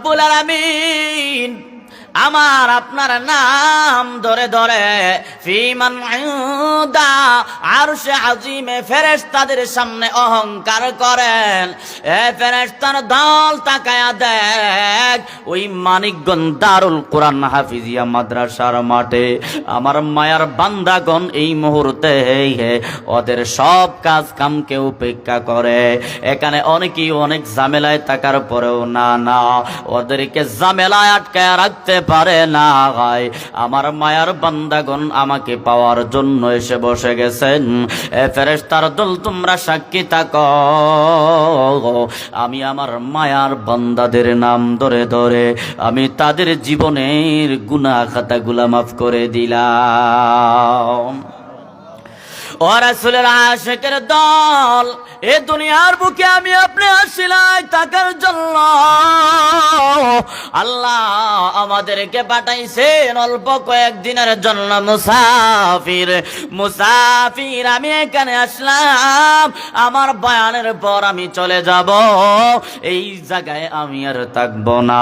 রব্বুল আলামিন। আমার আপনার নাম ধরে ধরে ফিমান ইউদা, আরশে আজিমে ফেরেশতাদের সামনে অহংকার করেন। এ ফেরেশতার দল তাকায়া দেখ, ওই মানিকগঞ্জ দারুল কোরআন হাফিজিয়া মাদ্রাসার মাঠে। আমার মায়ার বান্দাগণ এই মুহূর্তে ওদের সব কাজ কামকে উপেক্ষা করে। এখানে অনেকেই অনেক ঝামেলায় থাকার পরেও না না, ওদেরকে ঝামেলায় আটকায় রাখতে পারে না হয় আমার মায়ার বান্দাগণ আমাকে পাওয়ার জন্য এসে বসে গেছেন। এ ফেরেশতার দল, তোমরা সাক্ষী থাকো। আমি আমার মায়ার বান্দাদের নাম ধরে ধরে আমি তাদের জীবনের গুনাহ খাতাগুলা মাফ করে দিলাম। ও রাসূলের আশেকের দল, এ দুনিয়ার বুকে আমি আপনি আসিলাই থাকার জন্য আল্লাহ আমাদেরকে পাঠাইছেন অল্প কয়েকদিনের জন্য মুসাফির। মুসাফির, আমি এখানে আসলাম, আমার বয়ানের পর আমি চলে যাব। এই জায়গায় আমি আর থাকব না।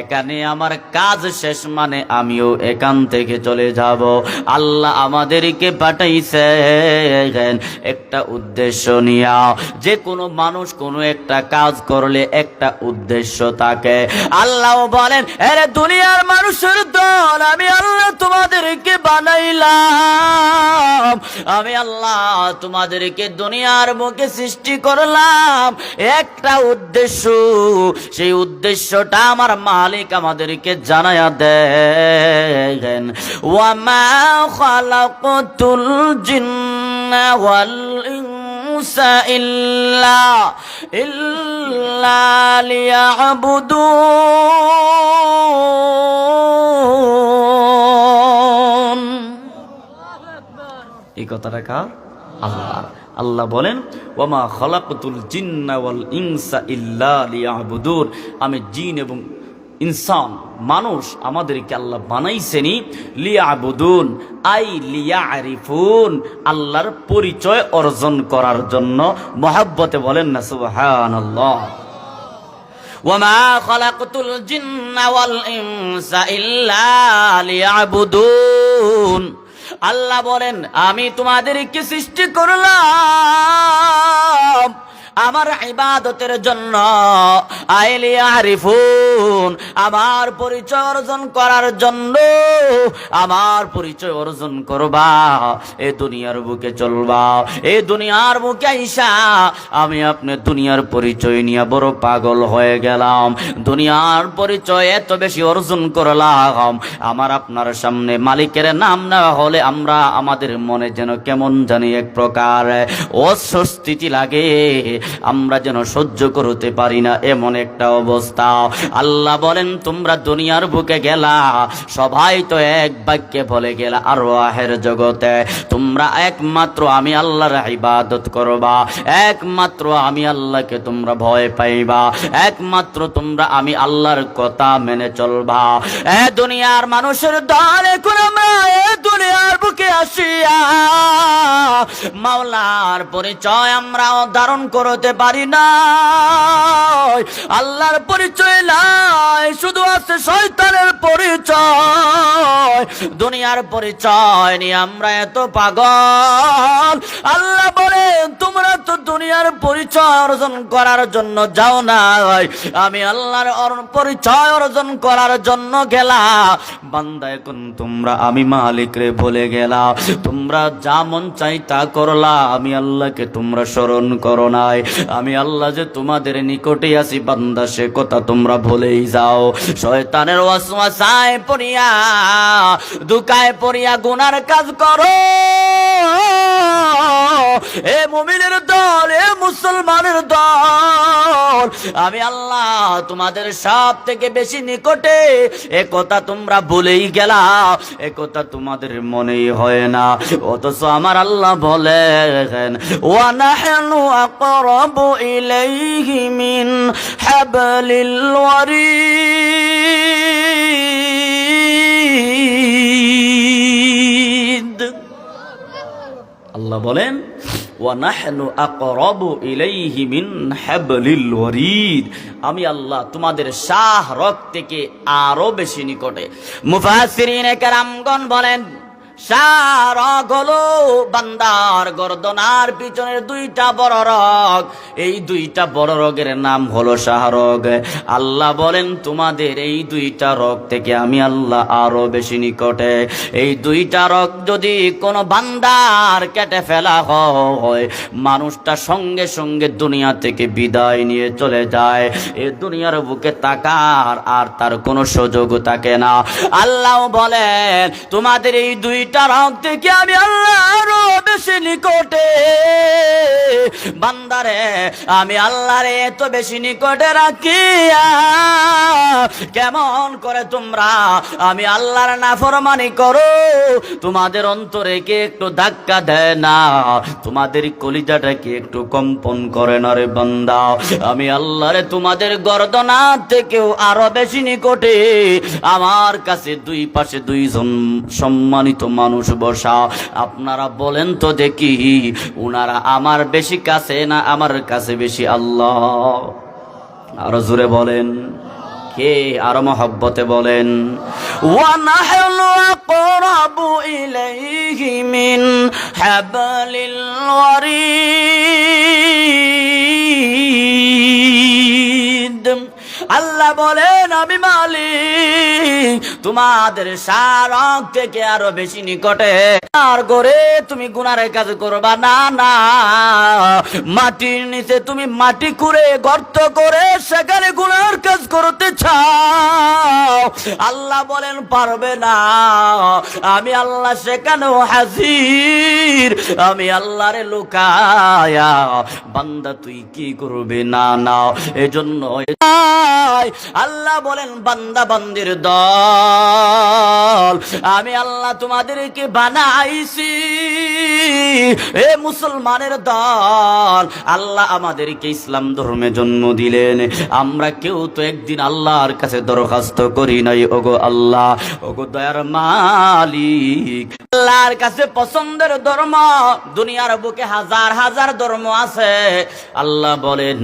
এখানে আমার কাজ শেষ মানে আমিও এখান থেকে চলে যাব। আল্লাহ আমাদেরকে পাঠাইছে একটা উদ্দেশ্য নিয়া। যে কোনো মানুষ কোনো একটা কাজ করলে একটা উদ্দেশ্য থাকে। আল্লাহ বলেন, এরে দুনিয়ার মানুষের দল, আমি আল্লাহ তোমাদেরকে বানাইলাম। আমি আল্লাহ তোমাদেরকে দুনিয়ার মুখে সৃষ্টি করলাম। একটা উদ্দেশ্য, সেই উদ্দেশ্যটা আমার মালিক আমাদেরকে জানায়া দেন। ওয়ামা খালাকতুল জিন্না ওয়াল ইনসা ইল্লা ইল্লা লিয়াবুদুন এই কথাটা কার আল্লাহ। আল্লাহ বলেন ওমা খলাকতুল জিন্না ওয়াল ইনসা ইল্লা লিয়াবুদুন। আমি জিন এবং ইনসান মানুষ আমাদেরকে আল্লাহ বানাইছেনি লিয়াবুদুন আই লিয়ারিফুন আল্লাহর পরিচয় অর্জন করার জন্য মহাব্বতে বলেন না সুবহানাল্লাহ وما خلقت الجن والإنس إلا ليعبدون আল্লাহ বলেন আমি তোমাদেরকে সৃষ্টি করলাম আমার ইবাদতের জন্য আইলি আরিফুন আমার পরিচয় অর্জন করার জন্য আমার পরিচয় অর্জন করবা। এ দুনিয়ার বুকে চলবা, এ দুনিয়ার বুকে আইসা আমি আপনি দুনিয়ার পরিচয় নিয়ে বড় পাগল হয়ে গেলাম। দুনিয়ার পরিচয় এত বেশি অর্জন করলাম। আমার আপনার সামনে মালিকের নাম নেওয়া হলে আমরা আমাদের মনে যেন কেমন জানি এক প্রকার অস্বস্তিতি লাগে। আমরা যেন সহ্য করতে পারি না এমন একটা অবস্থা। আল্লাহ বলেন, তোমরা দুনিয়ার বুকে গেলা, সবাই তো এক বাক্যে বলে গেলা, আর আহের জগতে। তোমরা একমাত্র আমি আল্লাহর ইবাদত করবা, একমাত্র আমি আল্লাহকে তোমরা ভয় পাইবা, একমাত্র তোমরা আমি আল্লাহর কথা মেনে চলবা। এ দুনিয়ার মানুষের দল আমরা দুনিয়ার বুকে আসিয়া, মাওলার পরিচয় আমরা ধারণ করতে পারি না। আল্লাহর পরিচয় নাই, শুধু আছে শয়তানের পরিচয়। দুনিয়ার পরিচয় নিয়ে আমরা এত পাগল। আল্লাহ বলেন, তোমরা তো দুনিয়ার পরিচয় অর্জন করার জন্য যাও না। আমি আল্লাহর পরিচয় অর্জন করার জন্য গেলা বান্দা, এখন তোমরা আমি মালিক রে বলে গেলা তোমরা যা মন চাই তা করলা। আমি আল্লাহকে তোমরা স্মরণ করো নাই। আমি আল্লাহ যে তোমাদের নিকটে আছি, বান্দা, সে কথা তোমরা ভুলেই যাও। শয়তানের ওয়াসওয়াসায় পড়িয়া, দুকায় পড়িয়া গুনার কাজ করো। এ মুমিনের দল, এ মুসলমানের দল। আমি আল্লাহ তোমাদের সব থেকে বেশি নিকটে এ কথা তোমরা ভুলেই গেলা, এ কথা তোমাদের মনেই হয় না। অথচ আমার আল্লাহ বলেন, ওয়ানাহনু আকরাবু ইলাইহি মিন আল্লাহ বলেন মিন আমি আল্লাহ তোমাদের শাহ রক থেকে আরও বেশি নিকটে। মুফাসসিরিনে কারামগণ বলেন শাহরগ হলো বান্দার গর্দনার পিছনের দুইটা বড় রগ। এই দুইটা বড় রগের নাম হলো শাহরগ আল্লাহ বলেন, তোমাদের এই দুইটা রগ থেকে আমি আল্লাহ আরও বেশি নিকটে। এই দুইটা রগ যদি কোনো বান্দার কেটে ফেলা হয়, মানুষটা সঙ্গে সঙ্গে দুনিয়া থেকে বিদায় নিয়ে চলে যায়। এই দুনিয়ার বুকে তাকার আর তার কোনো সুযোগ থাকে না। আল্লাহ বলেন, তোমাদের এই দুইটা রং থেকে আমি আল্লাহ আরও বেশি নিকটে। বান্দারে, আমি আল্লাহরে এত বেশি নিকটে রাখিয়া কেমন করে তোমরা আমি আল্লাহর নাফরমানি করো? তোমাদের অন্তরে কি একটু ধাক্কা দেয় না? তোমাদের কলিজাটা কি একটু কম্পন করে না রে বান্দা? আমি আল্লাহরে তোমাদের গর্দনা থেকেও আরও বেশি নিকটে। আমার কাছে দুই পাশে দুইজন সম্মানিত মানুষ বসা। আপনারা বলেন তো দেখি, উনারা আমার বেশি কাছে না আমার কাছে বেশি আল্লাহ? আরও জোরে বলেন। কে আরও মহব্বতে বলেন? ওয়ানাহলু মিন আল্লাহ বলেন, আমি মালিক, তোমাদের সারক থেকে আরও বেশি নিকটে। আর করে তুমি গুনারের কাজ করবা না না। মাটির নিচে তুমি মাটি করে গর্ত করে সেখানে গুনার কাজ করতে চাও। আল্লাহ বলেন, পারবে না। আমি আল্লাহ সেখানেও হাজির। আমি আল্লাহরে লুকায়া। বান্দা, তুই কি করবে? না না। এজন্য আল্লাহ বলেন, বান্দা, বান্দির দল, আমি আল্লাহ তোমাদেরকে বানাইছি। এ মুসলমানের দল, আল্লাহ আমাদেরকে ইসলাম ধর্মে জন্ম দিলেন। আমরা কেউ তো একদিন আল্লাহর কাছে দরখাস্ত করি নাই। ওগো আল্লাহ, ওগো দয়ার মালিক আল্লাহর কাছে পছন্দের ধর্ম, দুনিয়ার বুকে হাজার হাজার ধর্ম আছে। আল্লাহ বলেন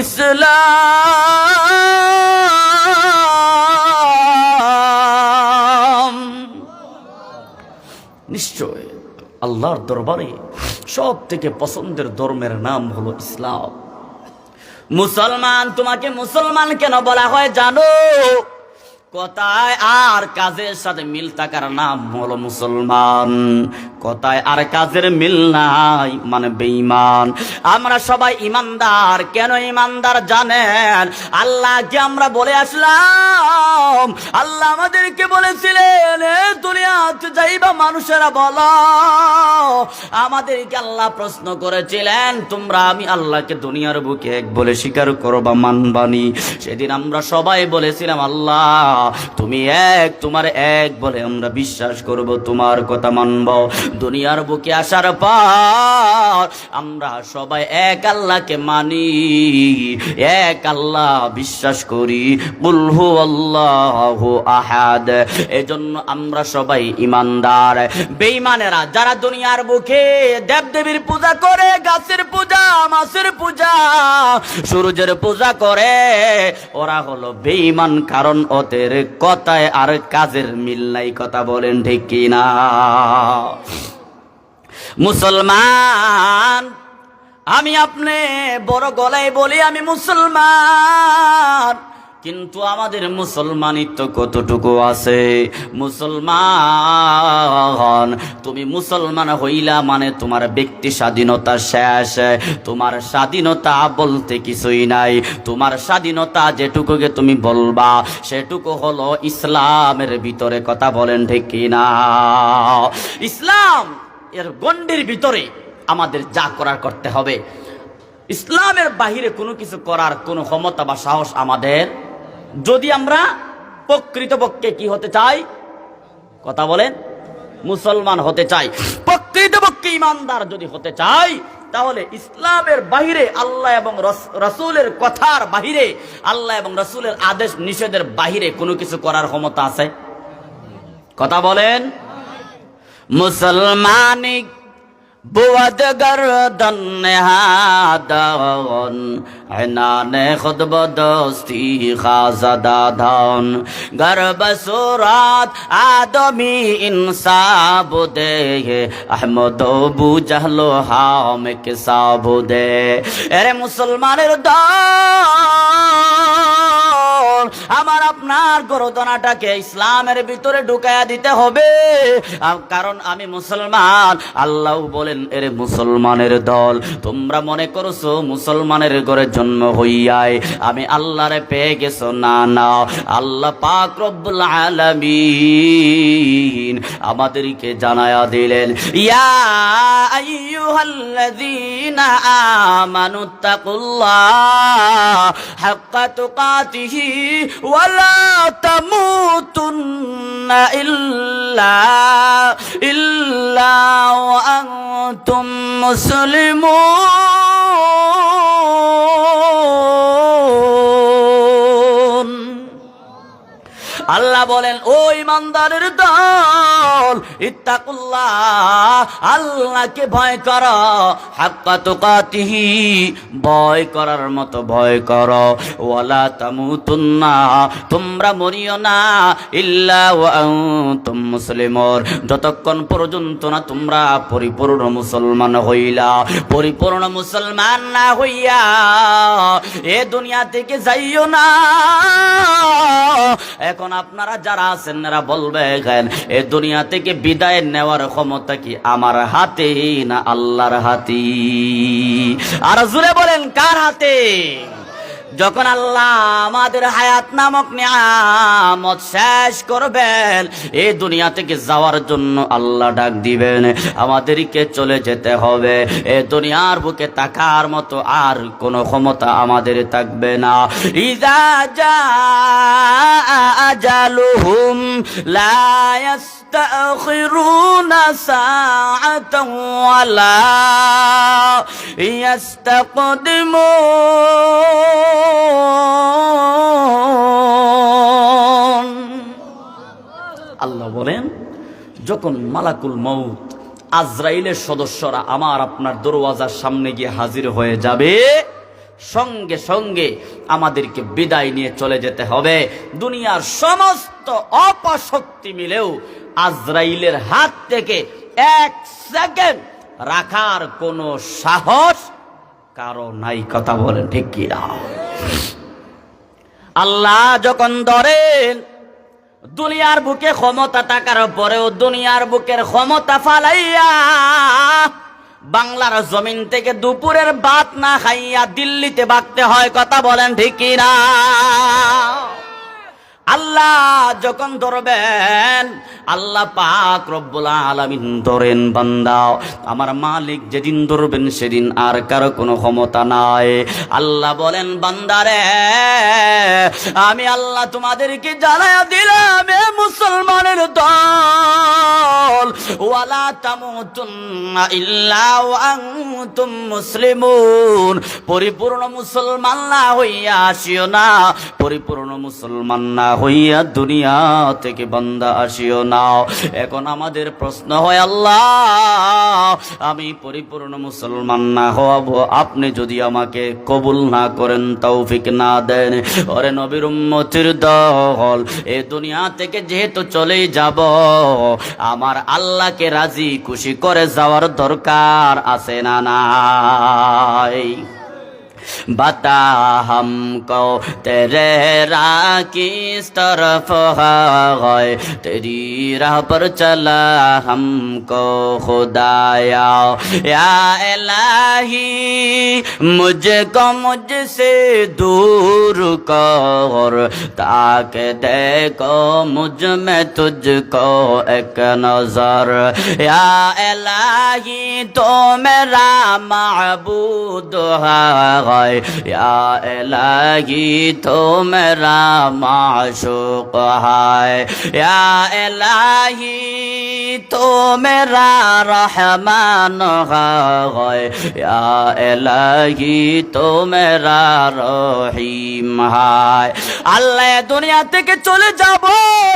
ইসলাম। নিশ্চয় আল্লাহর দরবারে সব থেকে পছন্দের ধর্মের নাম হলো ইসলাম। মুসলমান, তোমাকে মুসলমান কেন বলা হয় জানো? কথায় আর কাজের সাথে মিল থাকার নাম হলো মুসলমান। কথায় আর কাজের মিল নাই মানে বেঈমান। আমরা সবাই ইমানদার কেন ইমানদার জানেন? আল্লাহকে আমরা বলে আসলাম, আল্লাহ আমাদেরকে বলেছিলেন দুনিয়াতে যাইবা মানুষেরা, বলো। আমাদেরকে আল্লাহ প্রশ্ন করেছিলেন, তোমরা আমি আল্লাহকে দুনিয়ার বুকে এক বলে স্বীকার করো বা মানবানি? সেদিন আমরা সবাই বলেছিলাম, আল্লাহ, তুমি এক, তোমার এক বলে আমরা বিশ্বাস করব, তোমার কথা মানব। দুনিয়ার বুকে আসার পর আমরা সবাই এক আল্লাহকে মানি, এক আল্লাহ বিশ্বাস করি। বুলহু আল্লাহ আহাদ। এজন্য আমরা সবাই ইমানদার। বেঈমানেরা যারা দুনিয়ার বুকে দেবদেবীর পূজা করে, গাছের পূজা, মাছের পূজা, সূর্যের পূজা করে, ওরা হলো বেঈমান, কারণ ওদের কথায় আর কাজের মিল নাই, কথা বলেন ঠিক কিনা? মুসলমান, আমি আপনি বড় গলায় বলি আমি মুসলমান, কিন্তু আমাদের মুসলমানিত্ব কতটুকু আছে? মুসলমান, তুমি মুসলমান হইলা মানে তোমার ব্যক্তি স্বাধীনতা শেষ, তোমার স্বাধীনতা বলতে কিছুই নাই। তোমার স্বাধীনতা যেটুকুকে তুমি বলবা, সেটুকু হলো ইসলামের ভিতরে কথা বলেন ঠিক কিনা? ইসলাম এর গণ্ডির ভিতরে আমাদের যা করার করতে হবে। ইসলামের বাহিরে কোনো কিছু করার কোনো ক্ষমতা বা সাহস আমাদের। যদি আমরা প্রকৃতপক্ষে কি হতে চাই? কথা বলেন। মুসলমান হতে চাই। প্রকৃতপক্ষে ইমানদার যদি হতে চাই, তাহলে ইসলামের বাহিরে আল্লাহ এবং রস- রসুলের কথার বাহিরে, আল্লাহ এবং রসুলের আদেশ নিষেধের বাহিরে কোনো কিছু করার ক্ষমতা আছে? কথা বলেন। মুসলমানিক বুয়াদ গর্দন হাদন عنان خود دوستی خازدہ دھون گرب سورات آدمی انصاب دے احمد و بو جہل و حام کساب دے দল, আমার আপনার গরদনাটাকে ইসলামের ভিতরে ঢুকাইয়া দিতে হবে। কারণ আমি মুসলমান, আল্লাহ বলেন, এরে মুসলমানের দল, তোমরা মনে করছ মুসলমানের ঘরে জন্ম হইয়ায়। আমি আল্লাহরে পেয়ে গেছো, না না আল্লাহ পাক রব্বুল আলামিন আমাদেরকে জানায়া দিলেন, ইয়া আইয়ুহাল্লাযীনা আমানু তাকুল্লাহ হাক্কা তুকাতিহি ওয়ালা তামুতুন্না ইল্লা ইল্লা ওয়া আনতুম মুসলিমুন। আল্লাহ বলেন, ও ইমানদারের দল, ইত্তাকুল্লাহ, আল্লাহকে ভয় কর। হাক্কা তুকাতিহি, ভয় করার মতো ভয় কর। ওয়ালা তামুতুন্না, তোমরা মরিও না, ইল্লা ওয়া আনতুম মুসলিমুন। যতক্ষণ পর্যন্ত না তোমরা পরিপূর্ণ মুসলমান হইলা, পরিপূর্ণ মুসলমান না হইয়া এ দুনিয়া থেকে যাইও না। এখন আপনারা যারা আছেন, এরা বলবেন এ দুনিয়া থেকে বিদায় নেওয়ার ক্ষমতা কি আমার হাতে না আল্লাহর হাতে? আর জুড়ে বলেন, কার হাতে? যখন আল্লাহ আমাদের হায়াত নামক নিয়ামত শেষ করবেন এই দুনিয়া থেকে যাওয়ার জন্য আল্লাহ ডাক দিবেন আমাদেরকে চলে যেতে হবে এ দুনিয়ার বুকে তাকার মতো আর কোনো ক্ষমতা আমাদের থাকবে না ইজা যা আজালুহুম লা يستأخرون ساعة ولا يستقدمون আল্লাহ বলেন, যখন মালাকুল মৌত আজরাইলের সদস্যরা আমার আপনার দরওয়াজার সামনে গিয়ে হাজির হয়ে যাবে, সঙ্গে সঙ্গে আমাদেরকে বিদায় নিয়ে চলে যেতে হবে। দুনিয়ার সমস্ত অপশক্তি মিলেও আজরাইলের হাত থেকে এক সেকেন্ড রাখার কোনো সাহস কারও নাই কথা বলেন, ঠিক কি না? আল্লাহ যখন ধরেন, দুনিয়ার বুকে ক্ষমতা থাকার পরেও দুনিয়ার বুকের ক্ষমতা ফালাইয়া বাংলার জমিন থেকে দুপুরের বাত না খাইয়া দিল্লিতে বাঁধতে হয়, কথা বলেন ঠিক না? আল্লাহ যখন ধরবেন, আল্লাহ পাক রব্বুল আলামিন ধরেন বান্দাও আমার মালিক যেদিন ধরবেন সেদিন আর কারও কোনো ক্ষমতা নাই। আল্লাহ বলেন বান্দারে আমি আল্লাহ তোমাদেরকে জানায়া দিলাম মুসলমানের দল। ওয়ালা তামুতুন্না ইল্লা ওয়া আনতুম মুসলিমুন। পরিপূর্ণ মুসলমান না হইয়া আসিও না, পরিপূর্ণ মুসলমান না হইয়া দুনিয়া থেকে বান্দা আসিও না এখন আমাদের প্রশ্ন হয়, আল্লাহ, আমি পরিপূর্ণ মুসলমান না হওয়াবো। আপনি যদি আমাকে কবুল না করেন, তৌফিক না দেন। ওরে নবীর উম্মতির দল, এ দুনিয়া থেকে যেহেতু চলেই যাব, আমার আল্লাহকে রাজি খুশি করে যাওয়ার দরকার আছে না নাই? बता हमको तेरे राह किस तरफ है तेरी राह पर चला हमको खुदाया या इलाही मुझको मुझसे दूर कर ताकि देखो मुझ में तुझको एक नजर या इलाही तो मेरा महबूद है হয়। এলাহি তো মেরা মাশুক হয় এলাহি তো মেরা রহমান হয়। এলাহি তো মেরা রহিম হয়। আল্লাহ দুনিয়া থেকে চলে যাব।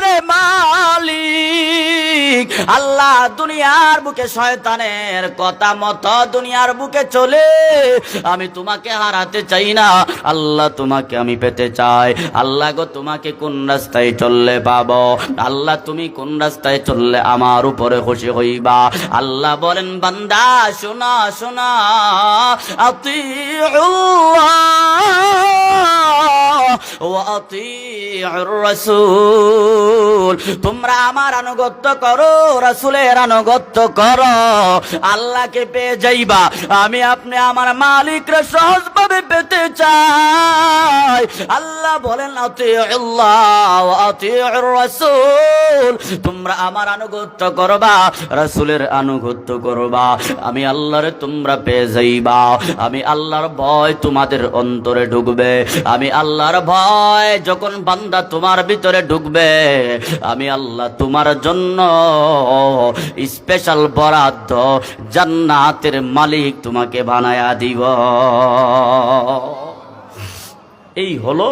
রে মালিক। আল্লাহ দুনিয়ার বুকে শয়তানের কথা মতো দুনিয়ার বুকে চলে। আমি তোমাকে হারাতে চাই না। আল্লাহ তোমাকে আমি পেতে চাই। আল্লাহ গো, তোমাকে কোন রাস্তায় চললে পাবো? আল্লাহ তুমি কোন রাস্তায় চললে আমার উপরে খুশি হইবা? আল্লাহ বলেন, বান্দা, শোনা শোনা। রসুল, তোমরা আমার আনুগত্য করো, রসুলের আনুগত্য করো। আল্লাহকে পেয়ে যাইবা, আমি আপনি আমার মালিকরা সহজভাবে পেতে চাই। আল্লাহ বলেন রসুল তোমরা আমার আনুগত্য করবা, রসুলের আনুগত্য করবা। আমি আল্লাহরে তোমরা পেয়ে যাইবা। আমি আল্লাহর ভয় তোমাদের অন্তরে ঢুকবে। আমি আল্লাহর ভয় যখন বান্দা তোমার ভিতরে ঢুকবে আমি আল্লাহ তোমার জন্য স্পেশাল বরাদ্দ জান্নাতের মালিক তোমাকে বানায়া দিব। এই হলো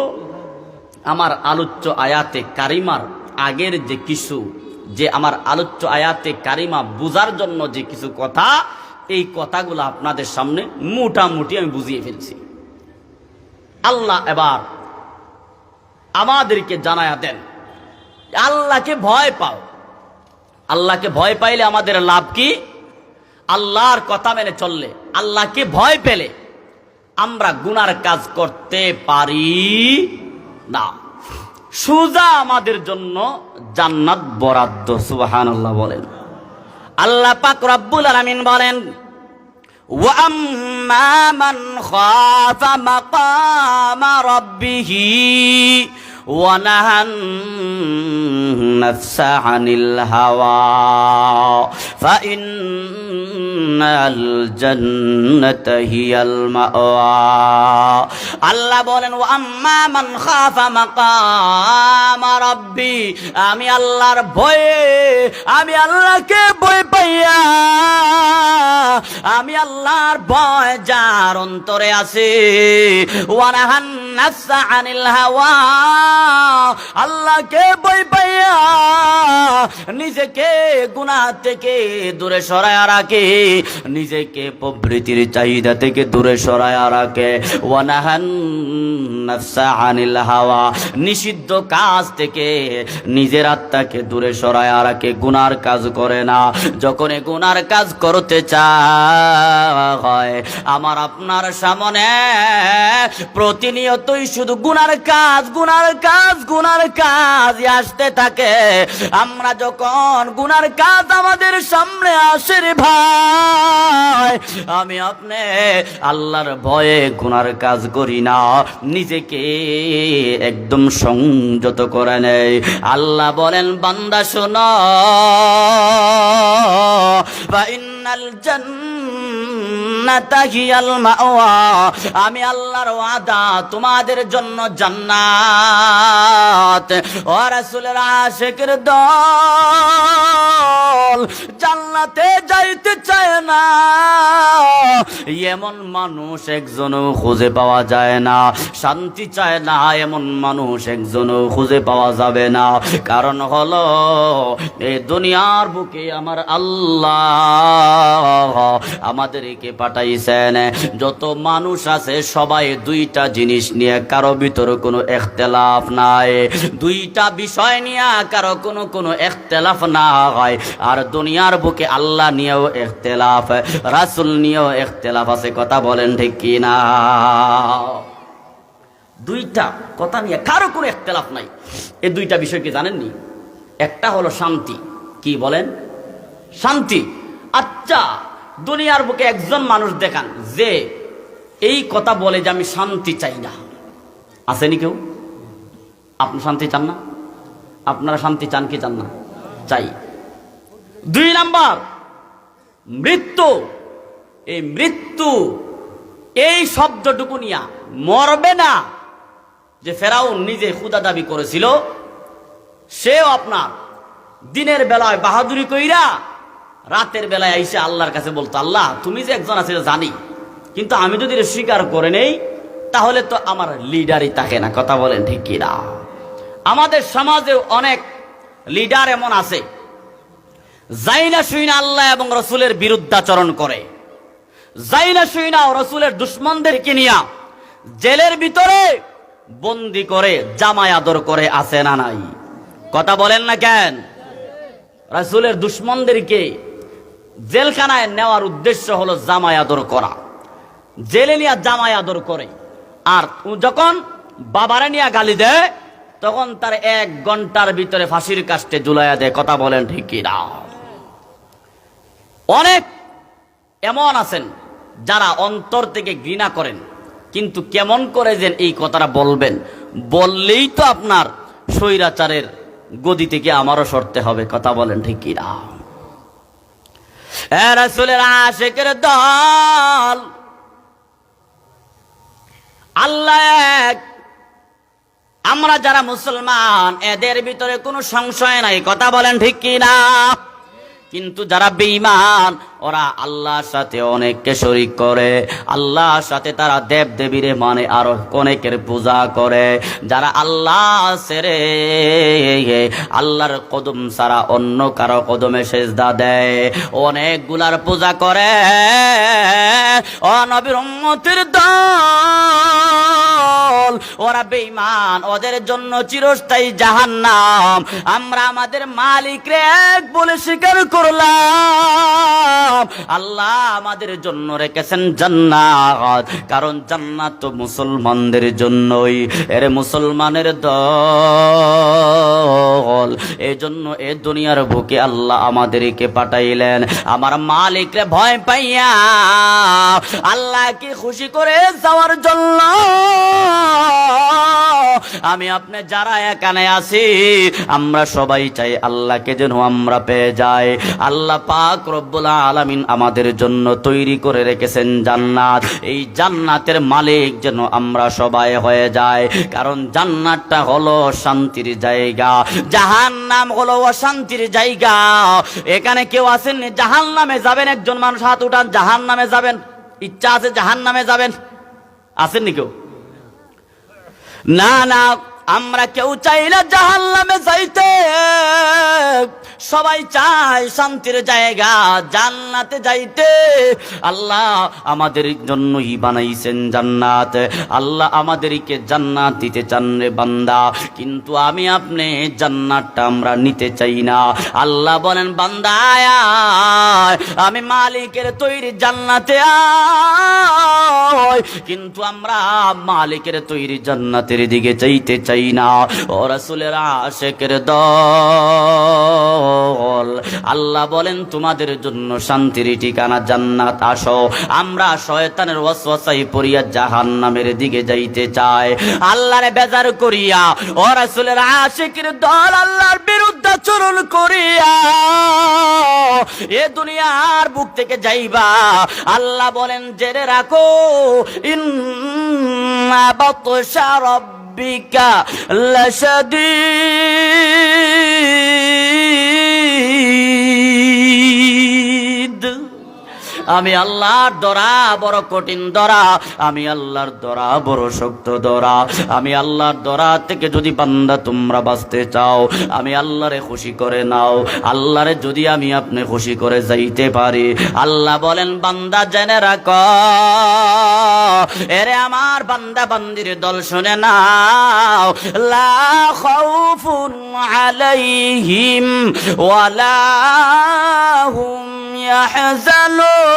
আমার আলোচ্য আয়াতে কারিমার আগের যে কিছু, যে আমার আলোচ্য আয়াতে কারিমা বুঝার জন্য যে কিছু কথা, এই কথাগুলো আপনাদের সামনে মোটামুটি আমি বুঝিয়ে ফেলছি। আল্লাহ এবার আমাদেরকে জানায়া দেন। আল্লাহকে ভয় পাও আল্লাহকে ভয় পাইলে আমাদের লাভ কি আল্লাহর কথা মেনে চললে আল্লাহকে ভয় পেলে আমরা গুনার কাজ করতে পারি না সুজা আমাদের জন্য জান্নাত বরাদ্দ সুবাহান আল্লাহ বলেন আল্লাহ পাক রব্বুল আলামিন বলেন وأما من خاف مقام ربه ونهى النفس عن الهوى فإن الجنة هي المأوى আল্লাহ বলেন ও আম্মা মান খাফা মাকাম রাব্বি আমি আল্লাহর ভয়ে আমি আল্লাহকে ভয় পাইয়া আমি আল্লাহর ভয় যার অন্তরে আছে ওয়ানাহান নাফসা আনিল হাওয়া আল্লাহকে বই পাইয়া নিজেকে গুনাহ থেকে দূরে সরায় রাখে। নিজেকে প্রবৃত্তির চাহিদা থেকে দূরে সরায় রাখে। ওয়ানাহান নাফসা আনিল হাওয়া। নিষিদ্ধ কাজ থেকে নিজের আত্মাকে দূরে সরায় রাখে, গুনার কাজ করে না। যখন গুনার কাজ করতে চায়, আমার আপনার সামনে প্রতিনিয়তই শুধু গুনার কাজ গুনার কাজ গুনার কাজ আসতে থাকে। আমরা যখন গুনার কাজ আমাদের সামনে আসে রে ভাই, আমি আপনি আল্লাহর ভয়ে গুনার কাজ করি না, নিজেকে একদম সংযত করে নেই। আল্লাহ বলেন, বান্দা শোনা, বা ইন্নাল আমি আল্লাহর ওয়াদা, তোমাদের জন্য জান্নাত। ও রাসূলের আশিকের দল, জান্নাতে যাইতে চায় না। এমন মানুষ একজনও খুঁজে পাওয়া যায় না। শান্তি চায় না, এমন মানুষ একজনও খুঁজে পাওয়া যাবে না। কারণ হলো এই দুনিয়ার বুকে আমার আল্লাহ। আমাদেরকে পাঠাইছেন। যত মানুষ আছে, সবাই দুইটা জিনিস নিয়ে কারও ভিতরে কোনো এখতেলাফ নাই। দুইটা বিষয় নিয়ে কারও কোনো কোনো এখতেলাফ না হয়। আর দুনিয়ার বুকে আল্লাহ নিয়েও এখতেলাফ, রাসুল নিয়েও এখতেলাফ আছে, কথা বলেন ঠিক কি না দুইটা কথা নিয়ে কারও কোনো এখতেলাফ নাই। এই দুইটা বিষয় কি জানেননি? একটা হলো শান্তি। কি বলেন? শান্তি। আচ্ছা দুনিয়ার বুকে একজন মানুষ দেখান যে এই কথা বলে যে আমি শান্তি চাই না। আসেনি কেউ? আপনি শান্তি চান না? আপনারা শান্তি চান কি চান না? চাই। দুই নাম্বার, মৃত্যু। এই মৃত্যু, এই শব্দটুকু নিয়া মরবে না। যে ফেরাউন নিজে ক্ষুদা দাবি করেছিল, সেও আপনার দিনের বেলায় বাহাদুরি কইরা রাতের বেলায় এসে আল্লাহর কাছে বলতো, আল্লাহ, তুমি যে একজন আছে জানি। কিন্তু আমি যদি স্বীকার করে নেই, তাহলে তো আমার লিডারই থাকে না। কথা বলেন ঠিক কিনা? আমাদের সমাজে অনেক লিডার এমন আছে, যাইনা শুইনা আল্লাহ এবং রসুলের বিরুদ্ধাচরণ করে। যাইনা শুইনা রসুলের দুশ্মনদেরকে নিয়া জেলের ভিতরে বন্দি করে, জামাই আদর করে আসে না নাই? কথা বলেন না কেন? রাসূলের দুশ্মনদেরকে জেলখানায় নেওয়ার উদ্দেশ্য হলো জামাই আদর করা। জেলে নিয়ে জামাই আদর করে। আর যখন বাবারা নিয়ে গালি দেয়, তখন তার এক ঘণ্টার ভিতরে ফাঁসির কাস্টে ঝুলাইয়া দেয়। কথা বলেন ঠিক না অনেক এমন আছেন যারা অন্তর থেকে ঘৃণা করেন, কিন্তু কেমন করে যেন এই কথাটা বলবেন? বললেই তো আপনার স্বৈরাচারের গদি থেকে আমারও সরতে হবে। কথা বলেন ঠিক কিনা? এ রাসূলের আশেকের দল। আল্লাহ এক, আমরা যারা মুসলমান, এদের ভিতরে কোনো সংশয় নাই, কথা বলেন ঠিক কি না কিন্তু যারা বেঈমান, ওরা আল্লাহর সাথে অনেককে শরিক করে। আল্লাহর সাথে তারা দেব দেবীরে মানে আরও অনেকের পূজা করে। যারা আল্লাহ সেরে, আল্লাহর কদম ছাড়া অন্য কারও কদমে সেজদা দেয়। অনেকগুলার পূজা করে। ও নবীর উম্মতের দল ওরা বেঈমান, ওদের জন্য চিরস্থায়ী জাহান্নাম। আমরা আমাদের মালিক রে এক বলে স্বীকার করলাম। আল্লাহ আমাদের জন্য রেখেছেন জান্নাত। কারণ জান্নাত তো মুসলমানদের জন্যই, এর মুসলমানের দল। এই জন্য এ দুনিয়ার বুকে আল্লাহ আমাদেরকে পাঠাইলেন। আমার মালিকরে ভয় পাইয়া আল্লাহকে খুশি করে যাওয়ার জন্য আমি আপনি যারা এখানে আছি, আমরা সবাই চাই আল্লাহকে যেন আমরা পেয়ে যাই। আল্লাহ পাক রব্বুল আলামিন আমাদের জন্য তৈরি করে রেখেছেন জান্নাত। এই জান্নাতের মালিক যেন আমরা সবাই হয়ে যাই। কারণ জান্নাতটা হলো শান্তির জায়গা। জাহান্নাম হলো অশান্তির জায়গা। এখানে কেউ আছেন জাহান নামে যাবেন, একজন মানুষ হাত উঠান জাহান নামে যাবেন, ইচ্ছা আছে জাহান নামে যাবেন। আসেননি কেউ? না না আমরা কেউ চাই না জাহান নামে যাইতে। সবাই চায় শান্তির জায়গা, জান্নাতে যাইতে। আল্লাহ আমাদের জন্যই বানাইছেন জান্নাত। আল্লাহ আমাদেরকে জান্নাত দিতে চান রে বান্দা। কিন্তু আমি আপনি জান্নাতটা আমরা নিতে চাই না। আল্লাহ বলেন, বান্দা আমি মালিকের তৈরি জান্নাতে কিন্তু আমরা মালিকের তৈরি জান্নাতের দিকে চাইতে চাই না। ও রাসূলের আশেকের দল। আল্লাহ বলেন, তোমাদের জন্য শান্তির ঠিকানা জান্নাত, আসো। আমরা শয়তানের ওয়াসওয়াসাই পড়িয়া জাহান্নামের দিকে যাইতে চাই। আল্লাহরে বেজার করিয়া, ও রাসূলের আশিকের দল আল্লাহর বিরুদ্ধে চরণ করিয়া, এ দুনিয়ার বুক থেকে যাইবা। আল্লাহ বলেন, জেনে রাখো, ইন্না বাতশা রাব্বিকা লাশাদীদ আমি আল্লাহর দরা, বড় কঠিন দরা। আমি আল্লাহর দরা, বড় শক্ত দরা। আমি আল্লাহর দরা থেকে যদি বান্দা তোমরা বাঁচতে চাও, আমি আল্লাহরে খুশি করে নাও। আল্লাহরে যদি আমি আপনি খুশি করে যাইতে পারি, আল্লাহ বলেন, বান্দা জেনে রাখ। এরে আমার বান্দা বান্দির দল শুনে নাও। লা খাউফুন আলাইহিম ওয়ালা হুম ইয়াহজানুন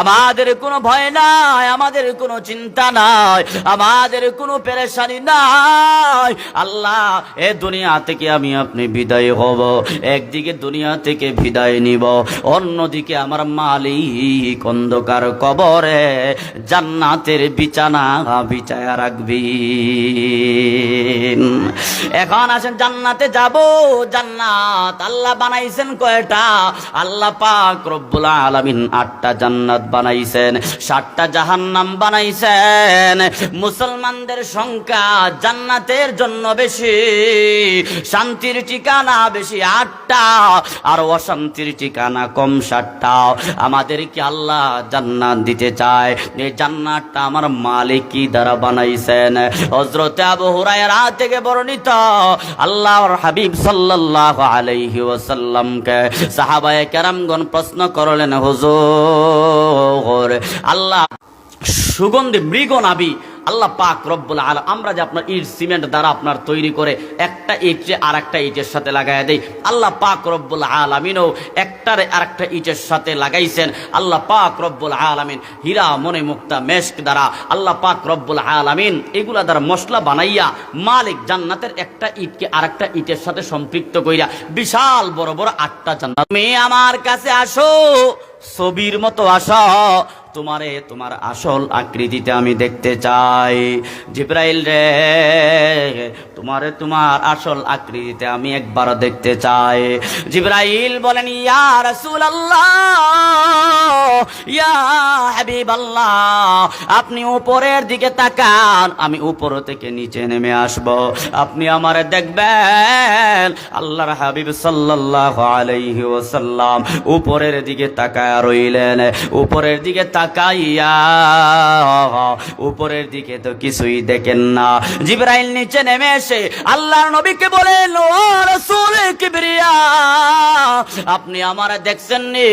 আমাদের কোনো ভয় নাই, আমাদের কোনো চিন্তা নাই, আমাদের কোনো পেরেশানি নাই। আল্লাহ, এ দুনিয়া থেকে আমি আপনি বিদায় হব, একদিকে দুনিয়া থেকে বিদায় নিব, অন্যদিকে আমার মালিক অন্ধকার কবরে জান্নাতের বিছানা বিছায়া রাখবি। এখন আসেন জান্নাতে যাব, জান্নাত আল্লাহ বানাইছেন কয়টা? আল্লাহ পাক রব্বুল আলামিন আটটা জান্নাত বানাইছেন, সাতটা জাহান্নাম বানাইছেন। মুসলমানদের সংখ্যা জান্নাতের জন্য বেশি, শান্তির ঠিকানা বেশি আটটা, আর অশান্তির ঠিকানা কম সাতটা। আমাদেরকে আল্লাহ জান্নাত দিতে চায়। এই জান্নাতটা আমার মালিক কি দ্বারা বানাইছেন। হজরতে আবু হুরায়রা থেকে বর্ণিত আল্লাহর হাবিব সাল্লাল্লাহু আলাইহি ওয়াসাল্লামকে সাহাবায়ে কেরামগণ প্রশ্ন করলেন, হুজুর আল্লাহ সুগন্ধি মৃগ নাবি আল্লাহ পাক রব্বুল আল আমরা যে আপনার ইট, সিমেন্ট দ্বারা আপনার তৈরি করে একটা ইটে আর একটা ইটের সাথে লাগাই দেই। আল্লাহ পাক রব্বুল আলামিনও একটার আর একটা ইটের সাথে লাগাইছেন। আল্লাহ পাক রব্বুল আলামিন হীরা, মনে মুক্তা, মেশক দ্বারা আল্লাহ পাক রব্বুল আলামিন এগুলা দ্বারা মশলা বানাইয়া মালিক জান্নাতের একটা ইটকে আর একটা ইটের সাথে সম্পৃক্ত কইরা বিশাল বড় বড় আটটা জান্নাত। মেয়ে আমার কাছে আসো। ছবির মতো আসো তোমারে, তোমার আসল আকৃতিতে আমি দেখতে চাই। জিব্রাইল রে, তোমারে, তোমার আসল আকৃতিতে আমি একবার দেখতে চাই। জিব্রাইল বলেন, ইয়া ইয়া আপনি উপরের দিকে তাকান, আমি উপর থেকে নিচে নেমে আসব। আপনি আমারে দেখবেন, আল্লাহর হাবিব সাল্লাল্লাহু আলাইহি ওয়াসাল্লাম উপরের দিকে তাকায় রইলেন। উপরের দিকে তাকাইয়া, উপরের দিকে তো কিছুই দেখেন না। জিব্রাইল নিচে নেমে এসে আল্লাহর নবীকে বলেন আপনি আমারে দেখছেন নি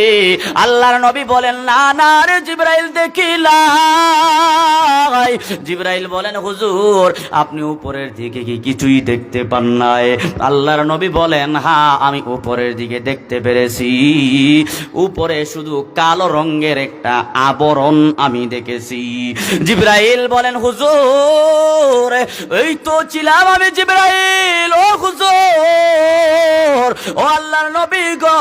আল্লাহর নবী বলেন, না না রে জিব্রাইল, দেখিলাই। জিব্রাইল বলেন, হুজুর, আপনি উপরের দিকে কি কিছুই দেখতে পান নাই? আল্লাহর নবী বলেন হ্যাঁ আমি উপরের দিকে দেখতে পেরেছি। উপরে শুধু কালো রঙের একটা আবরণ আমি দেখেছি। জিব্রাইল বলেন, হুজুর, এই তো ছিলাম আমি জিব্রাইল। ও হুজুর, ও আল্লাহর নবী গো,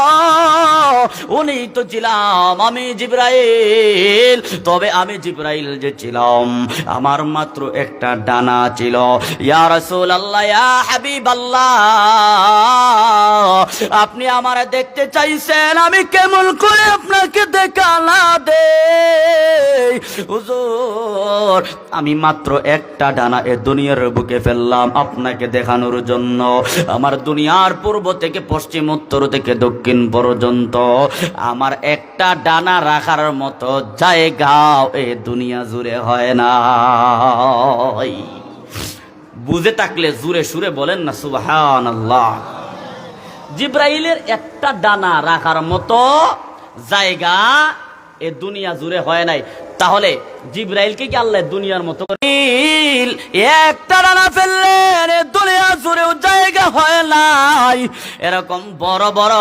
উনি তো ছিলাম আমি জিব্রাইল। তবে আমি জিব্রাইল যে ছিলাম, আমার মাত্র একটা ডানা ছিল। ইয়া রাসূলুল্লাহ, ইয়া হাবিবাল্লাহ, আপনি আমার দেখতে চাইছেন, আমি কেমন করে আপনাকে দেখা না দে আমি মাত্র একটা ডানা এ দুনিয়ার বুকে ফেললাম আপনাকে দেখানোর জন্য। আমার দুনিয়ার পূর্ব থেকে পশ্চিম, উত্তর থেকে দক্ষিণ পর্যন্ত আমার একটা ডানা রাখার মতো জায়গাও এ দুনিয়া জুড়ে হয় না। বুঝে থাকলে জুড়ে সুরে বলেন না সুবহান আল্লাহ জিব্রাইলের একটা ডানা রাখার মতো জায়গা এ দুনিয়া জুড়ে হয় নাই। তাহলে জিব্রাইলকে কি আল্লাহ দুনিয়ার মতো একটা ডানা ফেললেন দুনিয়া জুড়েও জায়গা হয় নাই। এরকম বড় বড়